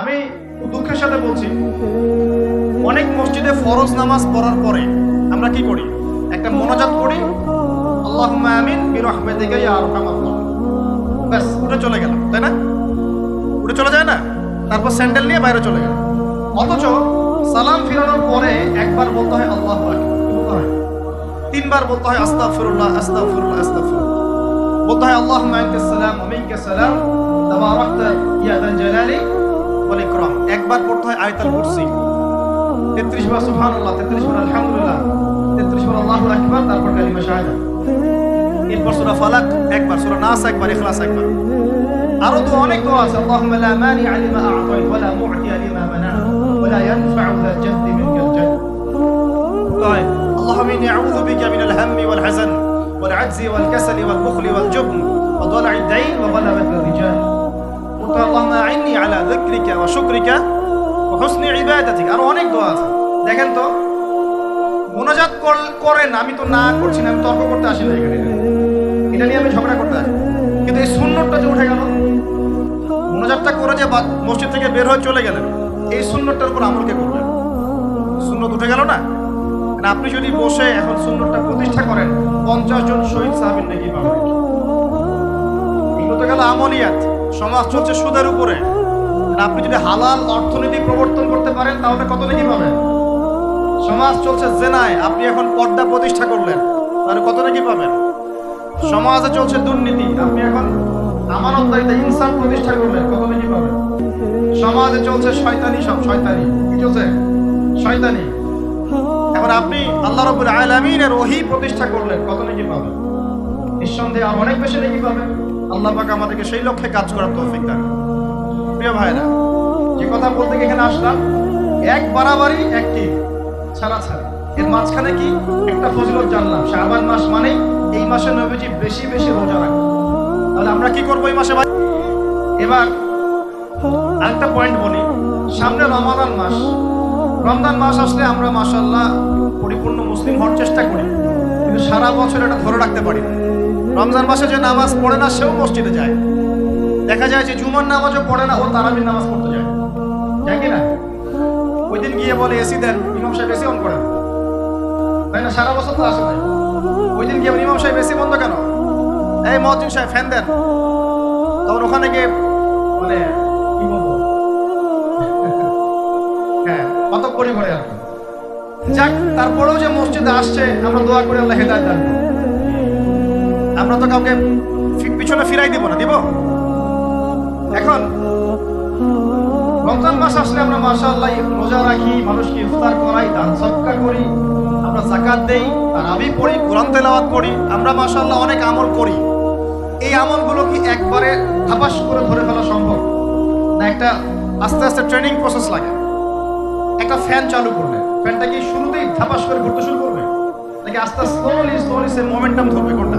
আমি দুঃখের সাথে বলছি, অনেক মসজিদে ফরজ নামাজ পড়ার পরে আমরা কি করি? একটা মনোজাত করি আল্লাহ আমিন বিরহমেদিকে ব্যাস, উঠে চলে গেলাম, তাই না? উঠে চলে যায় না? তারপর স্যান্ডেল নিয়ে বাইরে চলে গেল অথচ সালাম ফিরানোর পরে একবার বলতে হয়, আল্লাহ তিনবার বলতে হয়, আস্তাগফিরুল্লাহ আস্তাগফিরুল্লাহ আস্তাগফিরুল্লাহ। বলতে হয় আল্লাহ সালাম ওমিনকে সালাম। তাবারাকতা ইয়া জালালি। ওয়াল ইকরাম একবার পড়তে হয় আয়াতুল কুরসি 33 বার সুবহানাল্লাহ 33 বার আলহামদুলিল্লাহ 33 বার আল্লাহু আকবার তারপর কালিমা শাহাদা এরপর সূরা ফালাক একবার সূরা নাস একবার ইখলাস একবার আরো তো অনেক দোয়া আছে আল্লাহুম্মা লা মানিআ লিমা আ'তাইত ওয়া লা মু'তিয়া লিমা মানা'ত ওয়া লা ইয়ানফা'ু যাল জাদ্দি মিনকাল জাদ طيب اللهم اني اعوذ بك من الهم والحزن والعجز والكسل والبخل والجبن وضلع الدين وغلبة الرجال قلت اللهم اعني على ذكرك وشكرك وحسن عبادتك আরো অনেক দোয়া আছে দেখেন তো মোনাজাত কর- করেন আমি তো না করছি না আমি তর্ক করতে আসি না এখানে এটা নিয়ে আমি ঝগড়া করতে আসি কিন্তু এই সুন্নতটা যে উঠে গেল মোনাজাতটা করে যে বা- মসজিদ থেকে বের হয়ে চলে গেলেন এই সুন্নতটার উপর আমল কে করবেন সুন্নত উঠে গেল না না আপনি যদি বসে এখন সুন্নতটা প্রতিষ্ঠা করেন পঞ্চাশ জন শহীদ সাহাবিন নাকি পাবেন এগুলো তো গেল আমলিয়াত সমাজ চলছে সুদের উপরে। আপনি যদি হালাল অর্থনীতি প্রবর্তন করতে পারেন, তাহলে কত নাকি পাবেন? সমাজ চলছে জেনায়, আপনি এখন পর্দা প্রতিষ্ঠা করলেন, তাহলে কত নাকি পাবেন? সমাজে চলছে দুর্নীতি, আপনি এখন আমানতদারিতা ইনসান প্রতিষ্ঠা করলেন, কত নাকি পাবেন? সমাজে চলছে শয়তানি সব, শয়তানি। কি চলছে? শয়তানি। এখন আপনি আল্লাহ রবুল আলমিনের ওহি প্রতিষ্ঠা করলেন, কত নাকি পাবেন? নিঃসন্দেহে অনেক বেশি নাকি পাবেন। আল্লাহ পাক আমাদেরকে সেই লক্ষ্যে কাজ করার তৌফিক দান প্রিয় ভাইরা যে কথা বলতে এখানে আসলাম, এক বাড়াবাড়ি, একটি ছাড়া ছাড়া এর মাঝখানে কি? একটা ফজিলত জানলাম। শাবান মাস মানে এই মাসে নবীজি বেশি বেশি রোজা রাখে তাহলে আমরা কি করব এই মাসে ভাই? এবার আরেকটা পয়েন্ট বলি। সামনে রমাদান মাস। রমজান মাস আসলে আমরা মাসাল্লাহ পরিপূর্ণ মুসলিম হওয়ার চেষ্টা করি। কিন্তু সারা বছর এটা ধরে রাখতে পারি না। রমজান মাসে যে নামাজ পড়ে না, সেও মসজিদে যায়। দেখা যায় যে জুমার নামাজও পড়ে না, ও তারাবির নামাজ পড়তে যায়। যায় কি না? ওই দিন গিয়ে বলে, এসি দেন। ইমাম সাহেব এসি অন করেন। তাই না? সারা বছর তো আসে নাই। ওই দিন গিয়ে ইমাম সাহেব, এসি বন্ধ কেন? এই মহাজিন সাহেব, ফ্যান দেন। তখন ওখানে গিয়ে মানে হ্যাঁ কত করে ঘরে আর যাক, তারপরেও যে মসজিদে আসছে, আমরা দোয়া করে, আল্লাহ হেদায়ত দান। আমরা তো কাউকে পিছনে ফিরাই দিব না, দিব? এখন, রমজান মাস আসলে আমরা মাশাআল্লাহ রোজা রাখি, মানুষকে ইফতার করাই, দান সৎকা করি, আমরা জাকাত দেই, আর আমি পড়ি, কোরআন তেলাওয়াত করি, আমরা মাশাআল্লাহ অনেক আমল করি। এই আমলগুলো কি একবারে ধাপাস করে ধরে ফেলা সম্ভব? না একটা আস্তে আস্তে ট্রেনিং প্রসেস লাগে? একটা ফ্যান চালু করবে ফ্যানটা কি শুরুতেই ধাপাস করে ঘুরতে শুরু করবে? নাকি আস্তে আস্তে স্লোলি স্লোলি সে মোমেন্টাম ধরবে কোনটা?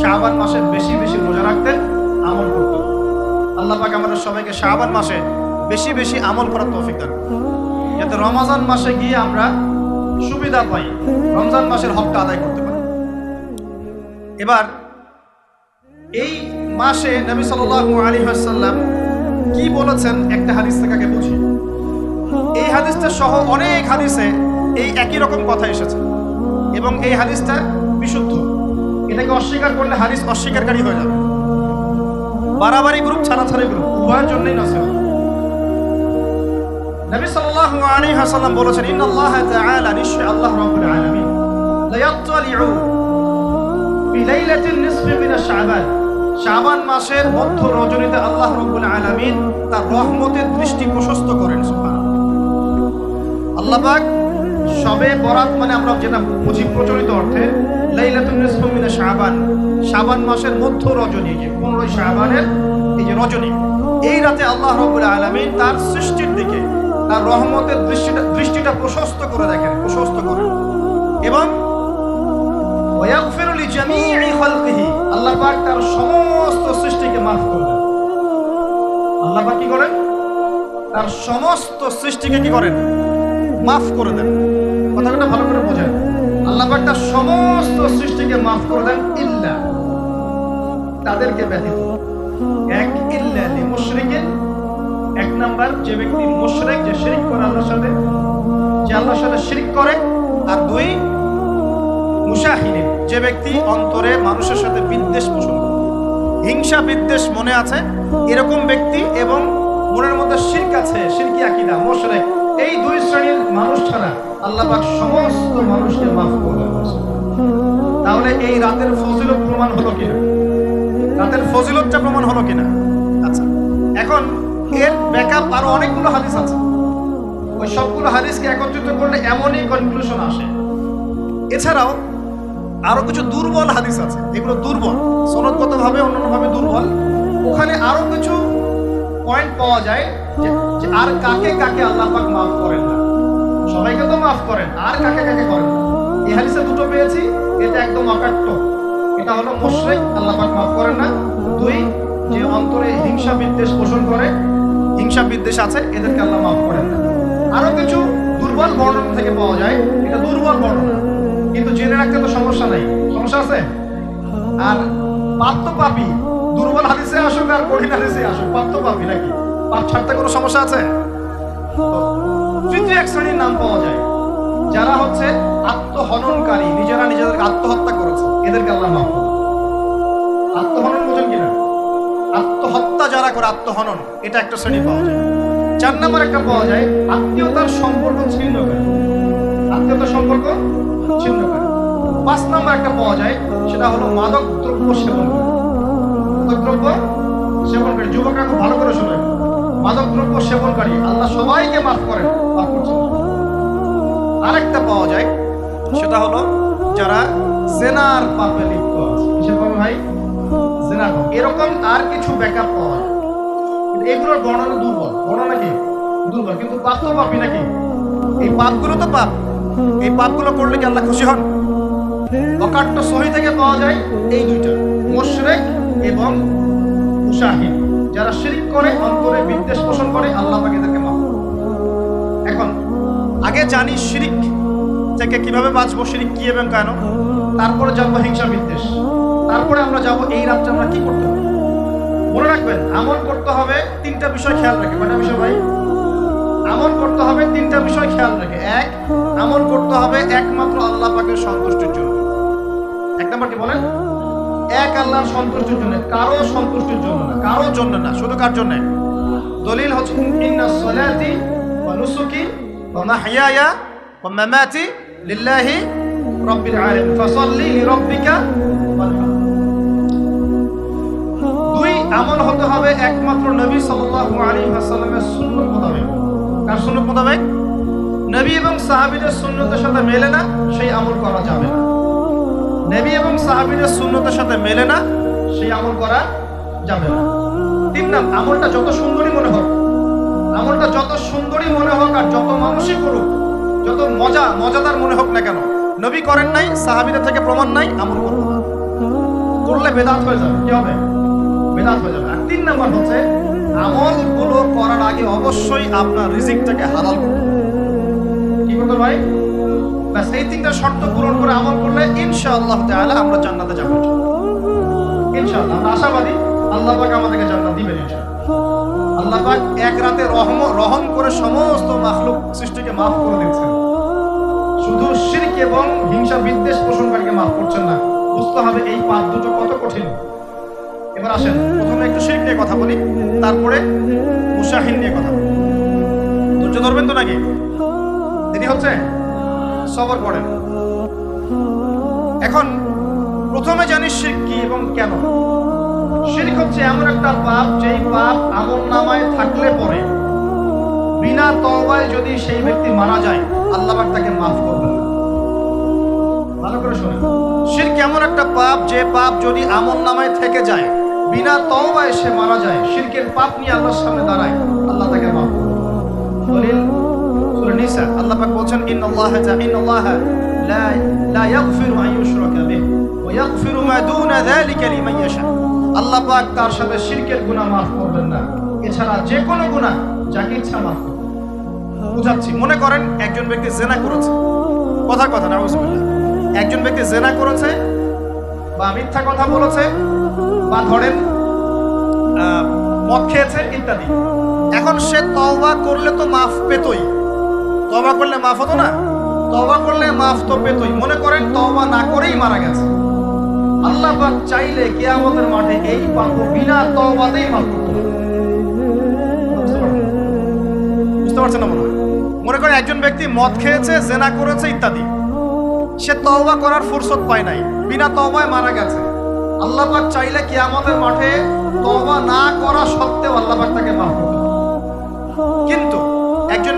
শাবান মাসে বেশি বেশি রোজা রাখতেন আমল করতেন আল্লাহ পাক আমাদের সবাইকে শাবান মাসে বেশি বেশি আমল করার তৌফিক দান। যাতে রমাজান মাসে গিয়ে আমরা সুবিধা পাই, রমজান মাসের হকটা আদায় করতে পারি। এবার এই মাসে নবী সাল্লাল্লাহু আলাইহি ওয়াসাল্লাম কি বলেছেন একটা হাদিস থেকে আগে বুঝি। এই হাদিসটা সহ অনেক হাদিসে এই একই রকম কথা এসেছে এবং এই হাদিসটা বিশুদ্ধ। এটাকে অস্বীকার করলে হাদিস অস্বীকারী হয়ে যাবে। বাড়াবাড়ি গ্রুপ ছাড়াছাড়ি গ্রুপ উভয়ের জন্যই নসিব নবী সাল্লাল্লাহু আলাইহি ওয়াসাল্লাম বলেছেন, ইন্নাল্লাহ তাআলা নিশ্চয় আল্লাহ রাব্বুল আলামিন। লা ফি লাইলাতিন নিসফি মিন শাবান। শাবান মাসের মধ্য রজনীতে আল্লাহ রাব্বুল আলামিন তার রহমতের দৃষ্টি প্রশস্ত করেন, সুবহানাল্লাহ। আল্লাহ পাক সবে বরাত মানে আমরা যেটা বুঝি প্রচলিত অর্থে লাইলাতুন নিসফু মিন শাবান। শাবান মাসের মধ্য রজনী যে 15 শাবানের এই যে রজনী, এই রাতে আল্লাহ রাব্বুল আলামিন তার সৃষ্টির দিকে, তার রহমতের দৃষ্টিটা দৃষ্টিটা প্রশস্ত করে দেখেন, প্রশস্ত করে। এবং ওয়াগফিরু লিজামিই খালকিহি, আল্লাহ পাক তার সমস্ত সৃষ্টিকে মাফ করে আল্লাহ পাক কি করেন? তার সমস্ত সৃষ্টিকে কি করেন? মাফ করে দেন। কথাটা ভালো করে বোঝেন। আল্লাহ পাক সমস্ত সৃষ্টিকে মাফ করে দেন ইল্লা। তাদেরকে ব্যতীত। এক ইল্লা মুশরিকিন, এক নাম্বার যে ব্যক্তি মুশরিক, যে শিরিক করে আল্লাহর সাথে, যে আল্লাহর সাথে শিরিক করে। আর দুই, মুশাহিদিন, যে ব্যক্তি অন্তরে মানুষের সাথে বিদ্বেষ পোষণ হিংসা, বিদ্বেষ মনে আছে, এরকম ব্যক্তি এবং মনের মধ্যে শিরক আছে, শিরকি আকিদা, মোশরেক। এই দুই শ্রেণির মানুষ ছাড়া আল্লাহ পাক সমস্ত মানুষকে মাফ তাহলে এই রাতের ফজিলত প্রমাণ হলো রাতের ফজিলতটা প্রমাণ হলো কিনা? আচ্ছা এখন এর ব্যাকআপ আরও অনেকগুলো হাদিস আছে। ওই সবগুলো হাদিসকে একত্রিত করলে এমনই কনক্লুশন আসে। এছাড়াও আরও কিছু দুর্বল হাদিস আছে। এগুলো দুর্বল সনদগত ভাবে অন্যান্য ভাবে দুর্বল। ওখানে আরও কিছু পয়েন্ট পাওয়া যায় আর কাকে কাকে আল্লাহ পাক মাফ করেন না। সবাইকে তো মাফ করেন, আর কাকে কাকে করেন? এই হাদিসে দুটো পেয়েছি, এটা একদম অকাট্য। এটা হলো মুশরিক, আল্লাহ পাক মাফ করেন না। দুই, যে অন্তরে হিংসা বিদ্বেষ পোষণ করে, হিংসা বিদ্বেষ আছে, এদেরকে আল্লাহ মাফ করেন না। আরও কিছু দুর্বল বর্ণনা থেকে পাওয়া যায়, এটা দুর্বল বর্ণনা। কিন্তু জেনে রাখতে তো সমস্যা নাই। সমস্যা আছে? আর তো পাপি দুর্বল হাদিসে আসুক আর কঠিন হাদিসে আসুক তো পাপি নাকি? পাপ ছাড়তে কোনো সমস্যা আছে? তৃতীয় এক শ্রেণির নাম পাওয়া যায়, যারা হচ্ছে আত্মহননকারী, নিজেরা নিজেদেরকে আত্মহত্যা করেছে, এদেরকে আল্লাহ মাফ আত্মহনন বোঝেন কিনা? আত্মহত্যা যারা করে, আত্মহনন, এটা একটা শ্রেণি পাওয়া যায়। চার নম্বর একটা পাওয়া যায়, আত্মীয়তার সম্পর্ক ছিন্ন করে। আত্মীয়তার সম্পর্ক ছিন্ন করে। পাঁচ নম্বর একটা পাওয়া যায়, সেটা হলো মাদক দ্রব্য সেবন করে। মাদক দ্রব্য সেবনকারী যুবকরা খুব ভালো করে শোনেন মাদক দ্রব্য সেবনকারী, আল্লাহ সবাইকে মাফ করেন আরেকটা পাওয়া যায়, সেটা হলো যারা জেনার পাপে লিপ্ত আছে। ভাই? জেনার এরকম আর কিছু ব্যাকআপ পাওয়া যায়। এগুলোর বর্ণনা দুর্বল। বর্ণনা কি? দুর্বল। কিন্তু পাপ পাপি নাকি? এই পাপগুলো তো পাপ। এই পাপগুলো করলে কি আল্লাহ খুশি হন? অকাট্য সহি থেকে পাওয়া যায় এই দুইটা, মুশরিক এবং মুশাহিদ। যারা শিরিক করে, অন্তরে বিদ্বেষ পোষণ করে, আল্লাহ পাক এদেরকে মাফ এখন, আগে জানি শিরিক থেকে কীভাবে বাঁচবো, শিরিক কি এবং কেন? তারপরে যাব হিংসা বিদ্বেষ। তারপরে আমরা যাব এই রাত্রে আমরা কি করতে হবে মনে রাখবেন, আমল করতে হবে তিনটা বিষয় খেয়াল রাখে। কয়টা বিষয় ভাই? আমল করতে হবে তিনটা বিষয় খেয়াল রাখে। এক, আমল করতে হবে একমাত্র আল্লাহ পাকের সন্তুষ্টির জন্য। এক নাম্বার কি বলেন? এক আল্লাহর সন্তুষ্টির জন্য, কারও সন্তুষ্টির জন্য না, কারোর জন্য না, শুধু কার জন্য? দলিল হচ্ছে, ইন্না ওয়া নুসুকি ওয়া মাহইয়ায়া ওয়া মামাতি লিল্লাহি রাব্বিল আলামিন, ফাসাল্লি দুই, আমল হতে হবে একমাত্র নবী সাল্লাল্লাহু আলাইহি ওয়াসাল্লামের সুন্নাত মোতাবেক। কার সুন্নাত মোতাবেক? নবী এবং সাহাবীদের সুন্নতের সাথে মেলে না, সেই আমল করা যাবে না। নবী এবং সাহাবীদের সুন্নতের সাথে মেলে না, সেই আমল করা যাবে না। তিন নাম, আমলটা যত সুন্দরী মনে হোক, আমলটা যত সুন্দরী মনে হোক আর যত মানুষই করুক, যত মজা, মজাদার মনে হোক না কেন, নবী করেন নাই, সাহাবীদের থেকে প্রমাণ নাই, আমল করব না করলে বেদাত হয়ে যাবে, কি হবে? বেদাত হয়ে যাবে। আর তিন নাম্বার হচ্ছে আমলগুলো করার আগে অবশ্যই আপনার রিজিকটাকে হালাল হবে। কি করতে ভাই ব্যাস, এই তিনটা শর্ত পূরণ করে আমল করলে ইনশাআল্লাহ তাআলা আমরা জান্নাতে যাব। ইনশাআল্লাহ, আমরা আশাবাদী আল্লাহ পাক আমাদেরকে জান্নাত দিবেন আল্লাহ পাক এক রাতে রহম রহম করে সমস্ত মাখলুক সৃষ্টিকে মাফ করে দিচ্ছেন শুধু শিরক এবং হিংসা বিদ্বেষ পোষণকারীকে মাফ করছেন না, বুঝতে হবে এই পাপ দুটো কত কঠিন। এবার আসেন, প্রথমে একটু শিরক নিয়ে কথা বলি, তারপরে মুশাহিন নিয়ে কথা বলি। ধরবেন তো নাকি? দেরি হচ্ছে? সবর করেন এখন প্রথমে জানি শিরক কি এবং কেন। শিরক হচ্ছে এমন একটা পাপ, যেই পাপ আমল নামায় থাকলে পরে। বিনা তওবায় যদি সেই ব্যক্তি মারা যায়, আল্লাহ পাক তাকে মাফ করবেন ভালো করে শুনুন। শিরক এমন একটা পাপ, যে পাপ যদি আমল নামায় থেকে যায়, বিনা তওবায় সে মারা যায়, শিরকের পাপ নিয়ে আল্লাহর সামনে দাঁড়ায়, আল্লাহ তাকে মাফ করবেন না। ইন আল্লাহ আল্লাহ লা লা ওয়া মা দুনা যালিকা লিমান ইয়াশা. আল্লাহ পাক তার সাথে শিরকের গুনাহ করবেন না। এছাড়া যে কোনো গুনাহ যাকে ইচ্ছা বুঝাচ্ছি, মনে করেন একজন ব্যক্তি জেনা করেছে। কথা না একজন ব্যক্তি জেনা করেছে বা মিথ্যা কথা বলেছে বা ধরেন মদ খেয়েছে ইত্যাদি। এখন সে তওবা করলে তো মাফ পেতই। তওবা করলে মাফ হতো না? তবা করলে মাফ তো পেতই। মনে করেন তওবা না করেই মারা গেছে। আল্লাহ পাক চাইলে কিয়ামতের মাঠে এই পাপ বিনা তওবাতেই মাফ বুঝতে পারছেন? না মনে মনে করেন একজন ব্যক্তি মদ খেয়েছে, জেনা করেছে, ইত্যাদি। সে তওবা করার ফুরসত পায় নাই। বিনা তওবায় মারা গেছে। আল্লাহ পাক চাইলে কিয়ামতের মাঠে তওবা না করা সত্ত্বেও আল্লাহ পাক তাকে মাফ পারে। কিন্তু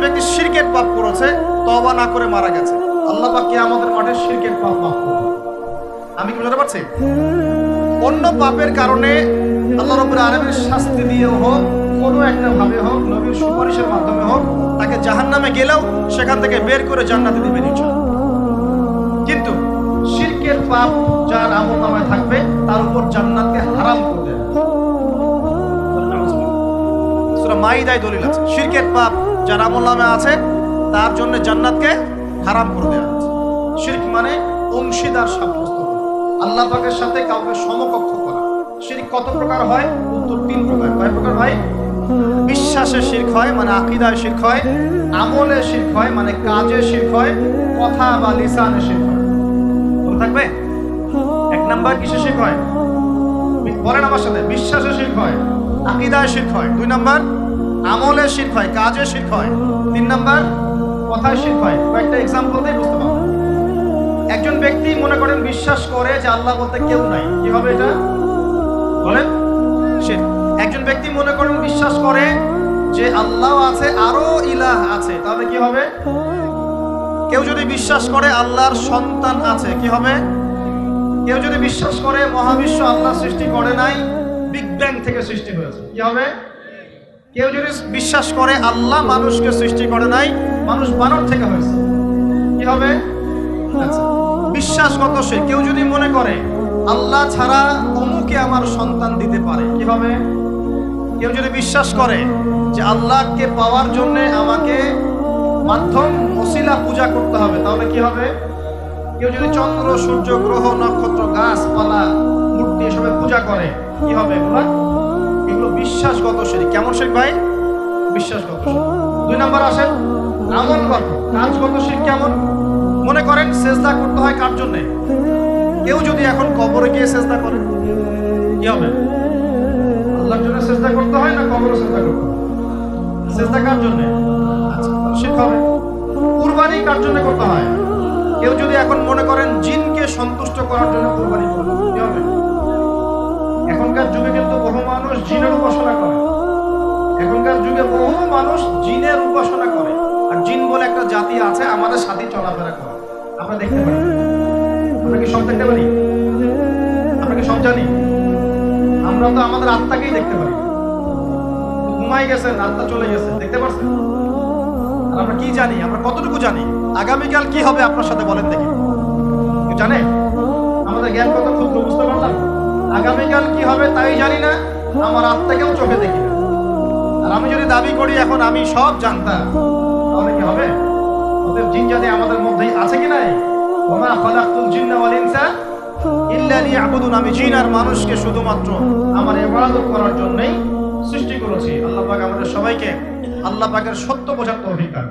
ব্যক্তি শিরকের পাপ করেছে, তওবা না করে মারা গেছে। আল্লাহ পাক কিয়ামতের মাঠে শিরকের পাপ মাফ করবে আমি কি বুঝতে পারছি? অন্য পাপের কারণে আল্লাহ রব্বুল আলামিন শাস্তি দিয়ে হোক, কোনো একটা ভাবে হোক, নবীর সুপারিশের মাধ্যমে হোক, তাকে জাহান্নামে গেলেও সেখান থেকে বের করে জান্নাতে দিবেন কিন্তু শিরকের পাপ যার আমল নামায় থাকবে, তার উপর জান্নাতকে হারাম করে দেবে। সূরা মাইদায় দলিল আছে, শিরকের পাপ যার আমল নামে আছে, তার জন্য জান্নাতকে হারাম করে দেওয়া আছে শিরক মানে অংশীদার সাব্যস্ত। আল্লাহ পাকের সাথে কাউকে সমকক্ষ করা। শিরক কত প্রকার হয়? উত্তর তিন প্রকার। কয় প্রকার হয়? বিশ্বাসে শিরক হয় মানে আকিদায় শিরক হয়। আমলে শিরক হয় মানে কাজে শিরক হয়। কথা বা লিসানে শিরক হয়। থাকবে? এক নাম্বার কিসে শিরক হয়? বলেন আমার সাথে। বিশ্বাসে শিরক হয়, আকিদায় শিরক হয়। দুই নাম্বার? আমলে শিরক হয়, কাজে শিরক হয়। তিন নাম্বার, কথায় শিরক হয়। কয়েকটা এক্সাম্পল দিয়ে বুঝতে পারব। একজন ব্যক্তি মনে করেন বিশ্বাস করে যে আল্লাহ বলতে কেউ নাই। কি হবে এটা? বলেন, শিরক। একজন ব্যক্তি মনে করেন বিশ্বাস করে যে আল্লাহ আছে, আরও ইলাহ আছে। তাহলে কি হবে? কেউ যদি বিশ্বাস করে আল্লাহর সন্তান আছে, কি হবে? কেউ যদি বিশ্বাস করে মহাবিশ্ব আল্লাহ সৃষ্টি করে নাই বিগ ব্যাং থেকে সৃষ্টি হয়েছে। কি হবে? কেউ যদি বিশ্বাস করে আল্লাহ মানুষকে সৃষ্টি করে নাই মানুষ বানর থেকে হয়েছে। কি হবে? আচ্ছা, বিশ্বাসগত সে? কেউ যদি মনে করে আল্লাহ ছাড়া অমুকে আমার সন্তান দিতে পারে কি হবে? কেউ যদি বিশ্বাস করে যে আল্লাহকে পাওয়ার জন্য আমাকে মাধ্যম ওসিলা পূজা করতে হবে তাহলে কি হবে? কেউ যদি চন্দ্র সূর্য গ্রহ নক্ষত্র গাছপালা মূর্তি এসবে পূজা করে কি হবে? এগুলো বিশ্বাসগত শিরিক কেমন শিরিক ভাই? বিশ্বাসগত দুই নাম্বার আসেন। আমলগত কাজগত শিরিক কেমন? মনে করেন সেজদা করতে হয় কার জন্য? কেউ যদি এখন কবরে গিয়ে সেজদা করে, কি হবে? আল্লাহর জন্য চেষ্টা করতে হয় না কবরে চেষ্টা করতে হয়? চেষ্টা কার জন্য? আচ্ছা হবে। কুরবানি কার জন্য করতে হয়? কেউ যদি এখন মনে করেন জিনকে সন্তুষ্ট করার জন্য কুরবানি করবে মানুষ জিনের উপাসনা করে। আর জিন বলে একটা জাতি আছে, আমাদের সাথে চলাফেরা করে। আমরা দেখতে পারি আমরা কি সব দেখতে পারি? আমরা কি সব জানি? আমরা তো আমাদের আত্মাকেই দেখতে পারি। ঘুমাই গেছেন আত্মা চলে গেছে। দেখতে পারছেন? আমরা কি জানি? আমরা কতটুকু জানি? আগামীকাল কি হবে আপনার সাথে বলেন দেখি। জানে? আমাদের জ্ঞান কত ক্ষুদ্র, বুঝতে পারলাম? আগামীকাল কি হবে তাই জানি না। আমার আত্মাকেও চোখে দেখি আর আমি যদি দাবি করি, এখন আমি সব জানতাম। তাহলে কি হবে? ওদের জিন জাতি আমাদের মধ্যেই আছে কি নাই? ওমা খালাকতুল জিন্না ওয়াল ইনসা ইল্লা লিয়াবুদুন। আমি জিন আর মানুষকে শুধুমাত্র আমার ইবাদত করার জন্যই সৃষ্টি করেছি। আল্লাহ পাক আমাদের সবাইকে, আল্লাহ পাকের সত্য বোঝার তৌফিক দান।